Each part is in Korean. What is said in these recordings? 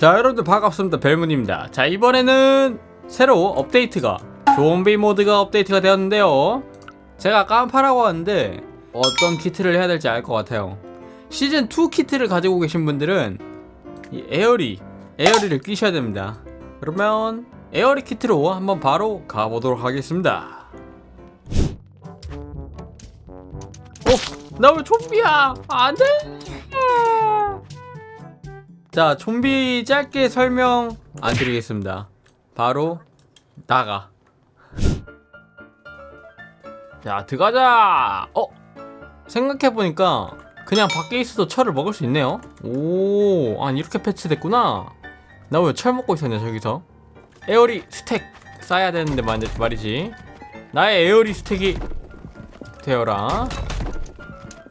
자 여러분들 반갑습니다. 벨문입니다. 자 이번에는 새로 업데이트가 좀비 모드가 업데이트가 되었는데요. 제가 깜파라고 하는데 어떤 키트를 해야 될지 알 것 같아요. 시즌2 키트를 가지고 계신 분들은 이 에어리 에어리를 끼셔야 됩니다. 그러면 에어리 키트로 한번 바로 가보도록 하겠습니다. 어? 나 왜 좀비야? 안돼 자, 좀비 짧게 설명 안 드리겠습니다. 바로 나가. 자, 들어가자. 어? 생각해 보니까 그냥 밖에 있어도 철을 먹을 수 있네요. 오, 아니 이렇게 패치됐구나. 나 왜 철 먹고 있었냐 저기서? 에어리 스택 쌓아야 되는데 말- 말이지. 나의 에어리 스택이 되어라.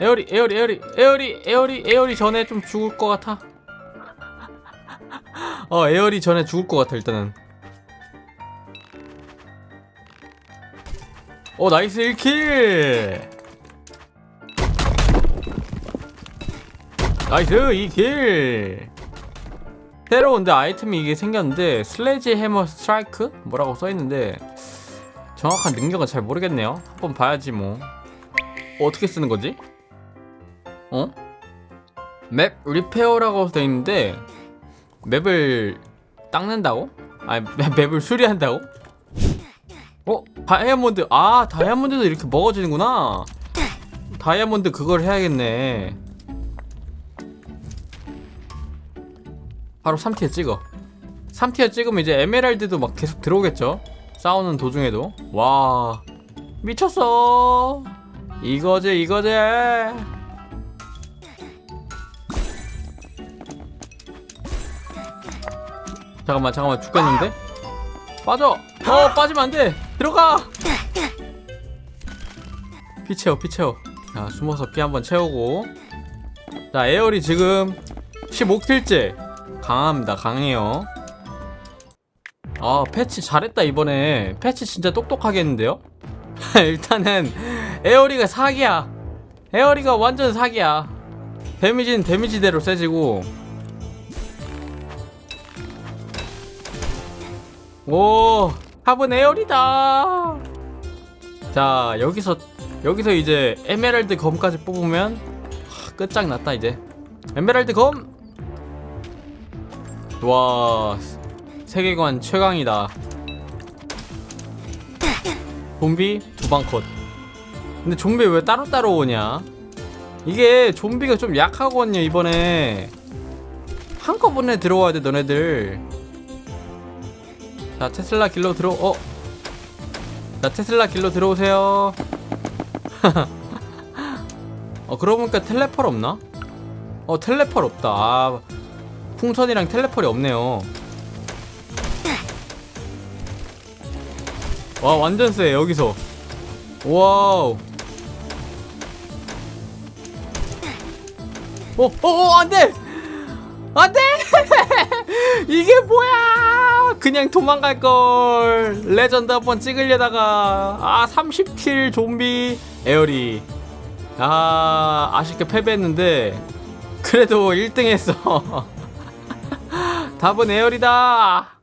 에어리, 에어리, 에어리, 에어리, 에어리, 에어리 전에 좀 죽을 것 같아. 어 에어리 전에 죽을 것 같아 일단은 오 나이스 1킬 나이스 2킬 새로운데 아이템이 이게 생겼는데 슬래지 해머 스트라이크? 뭐라고 써있는데 정확한 능력은 잘 모르겠네요 한번 봐야지 뭐 어떻게 쓰는 거지? 어? 맵 리페어라고 써있는데 맵을 닦는다고? 아니 맵- 맵을 수리한다고? 어? 다이아몬드 아 다이아몬드도 이렇게 먹어지는구나. 다이아몬드 그걸 해야겠네. 바로 3티어 찍어. 3티어 찍으면 이제 에메랄드도 막 계속 들어오겠죠? 싸우는 도중에도. 와 미쳤어. 이거지 이거지 잠깐만 잠깐만 죽겠는데? 빠져! 어 빠지면 안돼! 들어가! 피 채워 피 채워 자 숨어서 피 한번 채우고 자 에어리 지금 15킬째 강합니다 강해요 아 패치 잘했다 이번에 패치 진짜 똑똑하게 했는데요? 일단은 에어리가 사기야 에어리가 완전 사기야 데미지는 데미지대로 세지고 오 합은 에어리다. 자 여기서 여기서 이제 에메랄드 검까지 뽑으면 하, 끝장났다 이제. 에메랄드 검! 와 세계관 최강이다. 좀비 두 방 컷. 근데 좀비 왜 따로따로 오냐? 이게 좀비가 좀 약하거든요 이번에. 한꺼번에 들어와야 돼 너네들 자 테슬라 길로 들어 어? 자 테슬라 길로 들어오세요 어 그러고 보니까 텔레펄 없나? 어 텔레펄 없다 아 풍선이랑 텔레펄이 없네요 와 완전 세 여기서 와우 어, 어, 어, 안 돼! 안 돼! 이게 뭐야! 그냥 도망갈 걸. 레전드 한번 찍으려다가 아 30킬 좀비 에어리. 아 아쉽게 패배했는데 그래도 1등했어. 답은 에어리다.